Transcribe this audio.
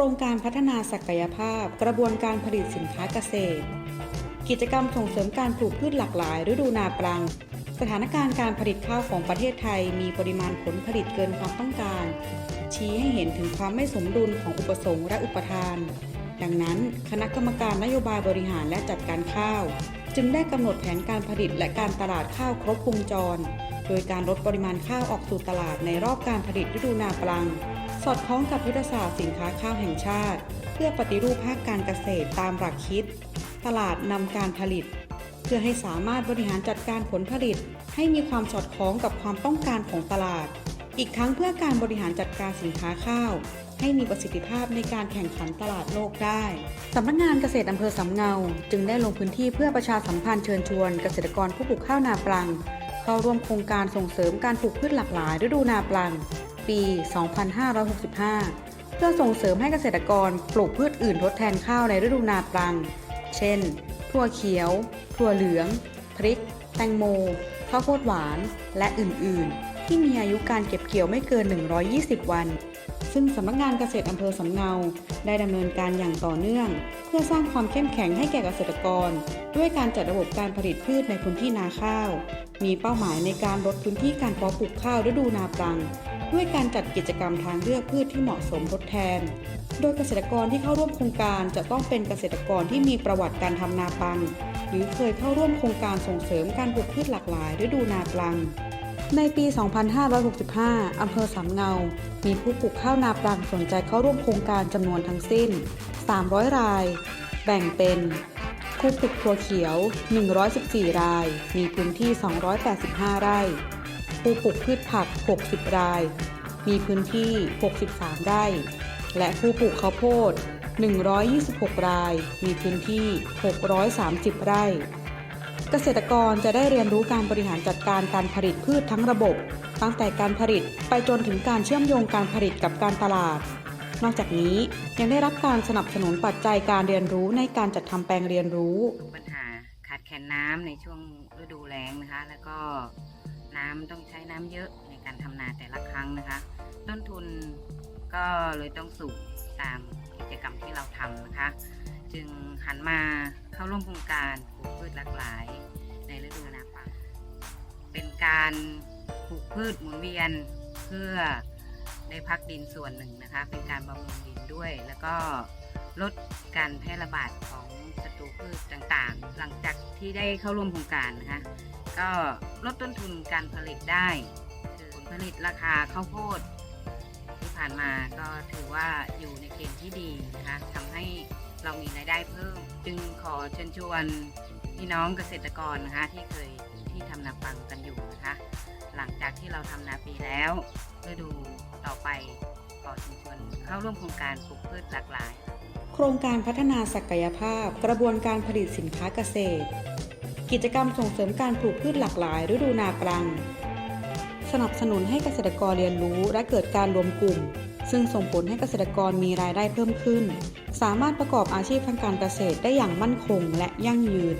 ครงการพัฒนาศักยภาพ กระบวนการผลิตสินค้าเกษตร กิจกรรมส่งเสริมการปลูกพืชหลากหลายฤดูนาปลัง สถานการณ์การผลิตข้าวของประเทศไทย มีปริมาณผลผลิตเกินความต้องการ ชี้ให้เห็นถึงความไม่สมดุลของอุปสงค์และอุปทาน ดังนั้นคณะกรรมการนโยบายบริหารและจัดการข้าว จึงได้กำหนดแผนการผลิตและการตลาดข้าวครบวงจร โดยการลดปริมาณข้าวออกสู่ตลาดในรอบการผลิตฤดูนาปลัง อดคล้องกับยุทธศาสตร์สินค้าข้าวแห่งชาติ เพื่อปฏิรูปภาคการเกษตรตามหลักคิด ตลาดนำการผลิต เพื่อให้สามารถบริหารจัดการผลผลิต ให้มีความสอดคล้องกับความต้องการของตลาด อีกทั้งเพื่อการบริหารจัดการสินค้าข้าว ให้มีประสิทธิภาพในการแข่งขันตลาดโลกได้สำนักงานเกษตรอำเภอสำเงา จึงได้ลงพื้นที่เพื่อประชาสัมพันธ์เชิญชวนเกษตรกรผู้ปลูกข้าวนาปลัง เข้าร่วมโครงการส่งเสริมการปลูกพืชหลากหลายฤดูนาปลัง ปี 2565 เพื่อส่งเสริมให้เกษตรกรปลูกพืชอื่นทดแทนข้าวในฤดูนาปรัง เช่น ถั่วเขียว ถั่วเหลือง พริก แตงโม ข้าวโพดหวาน และอื่น ๆ ที่มีอายุการเก็บเกี่ยวไม่เกิน 120 วัน ซึ่งสำนักงานเกษตรอำเภอสำเนา ได้ดำเนินการอย่างต่อเนื่อง เพื่อสร้างความเข้มแข็งให้แก่เกษตรกร ด้วยการจัดระบบการผลิตพืชในพื้นที่นาข้าว มีเป้าหมายในการลดพื้นที่การเพาะปลูกข้าวฤดูนาปัง ด้วยการจัดกิจกรรมทางเลือกพืชที่เหมาะสมทดแทน โดยเกษตรกรที่เข้าร่วมโครงการจะต้องเป็นเกษตรกรที่มีประวัติการทำนาปัง หรือเคยเข้าร่วมโครงการส่งเสริมการปลูกพืชหลากหลายฤดูนาปลัง ในปี 2565 อำเภอสามเงา มีผู้ปลูกข้าวนาปลังสนใจเข้าร่วมโครงการจำนวนทั้งสิ้น 300 ราย แบ่งเป็นผู้ปลูกถั่วเขียว 114 ราย มีพื้นที่ 285 ไร่ ผู้ปลูกพืชผัก 60 ราย มีพื้นที่ 63 ไร่ และผู้ปลูกข้าวโพด 126 ราย มีพื้นที่ 630 ไร่ เกษตรกรจะได้เรียนรู้การบริหารจัดการการผลิตพืชทั้งระบบ ตั้งแต่การผลิตไปจนถึงการเชื่อมโยงการผลิตกับการตลาด นอกจากนี้ยังได้รับการสนับสนุนปัจจัยการเรียนรู้ในการจัดทำแปลงเรียนรู้ปัญหาขาดแคลนน้ำในช่วงฤดูแล้งนะคะ แล้วก็น้ำต้องใช้น้ำเยอะในการทำนาแต่ละครั้งนะคะ ต้นทุนก็เลยต้องสูงตามกิจกรรมที่เราทำนะคะ จึงหันมาเข้าร่วมโครงการปลูกพืชหลากหลาย ในฤดูนาปังเป็นการปลูกพืชหมุนเวียนเพื่อได้พักดินส่วนหนึ่งนะคะ เป็นการบำรุงดินด้วย แล้วก็ลดการแพร่ระบาดของศัตรูพืชต่างๆ หลังจากที่ได้เข้าร่วมโครงการนะคะก็ลดต้นทุนการผลิตได้คือผลผลิตราคาข้าวโพดที่ผ่านมาก็ถือว่าอยู่ในเกณฑ์ที่ดีนะคะทำให้ เรามีรายได้เพิ่ม จึงขอเชิญชวนพี่น้องเกษตรกรนะคะที่เคยที่ทำนาปังกันอยู่นะคะ หลังจากที่เราทำนาปีแล้วฤดูต่อไปขอเชิญชวนเข้าร่วมโครงการปลูกพืชหลากหลาย โครงการพัฒนาศักยภาพ กระบวนการผลิตสินค้าเกษตร กิจกรรมส่งเสริมการปลูกพืชหลากหลาย ฤดูนาปัง สนับสนุนให้เกษตรกรเรียนรู้และเกิดการรวมกลุ่ม ซึ่งส่งผลให้เกษตรกรมีรายได้เพิ่มขึ้น สามารถประกอบอาชีพทางการเกษตรได้อย่างมั่นคงและยั่งยืน